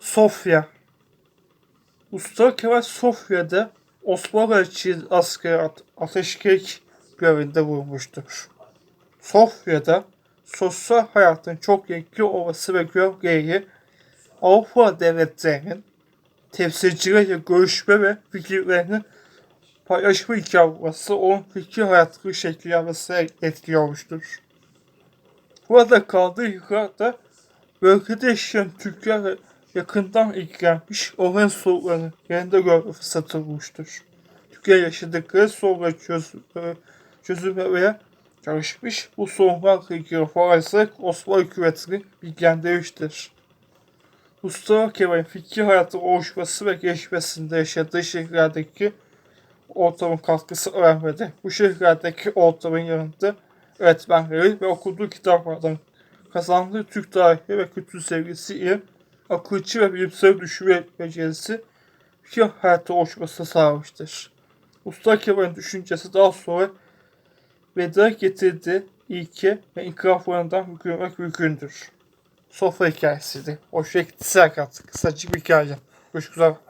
Sofya Usta Kemal Sofya'da Osmanlı için askeri at- ateşkek görevinde bulunmuştur. Sofya'da sosyal hayatın çok renkli olması ve gereği Avrupa devletlerinin temsilcileriyle görüşme ve fikirlerini paylaşma hikayesi onun fikir hayatı şekillenmesine etkili olmuştur. Burada kaldığı yıllarda bölgede yaşayan Türklerle yakından ilgilenmiş, onların sorunlarını yerinde görme fırsatı bulmuştur. Türkiye yaşadıkları sorunları çözüm, e, çözümlemeye çalışmış, bu sorunlarla ilgili faaliyetler Osmanlı hükümetini bilgilendirmiştir. Mustafa Kemal'in fikir hayatı oluşması ve gelişmesinde yaşadığı şehirlerdeki ortamın katkısı önemlidir. Bu şehirlerdeki ortamın yanında öğretmenleri ve okuduğu kitaplardan kazandığı Türk tarihi ve kültür sevgisi ile akılcı ve bilimsel düşünme becerisi fikir hayatı oluşmasını sağlamıştır. Mustafa Kemal'in düşüncesi daha sonra veda getirdiği ilke ve inkılaplarından görmek mümkündür. Sofra hikayesiydi. Hoşça gitti Serkat. Kısacık bir hikaye. Görüşmek üzere.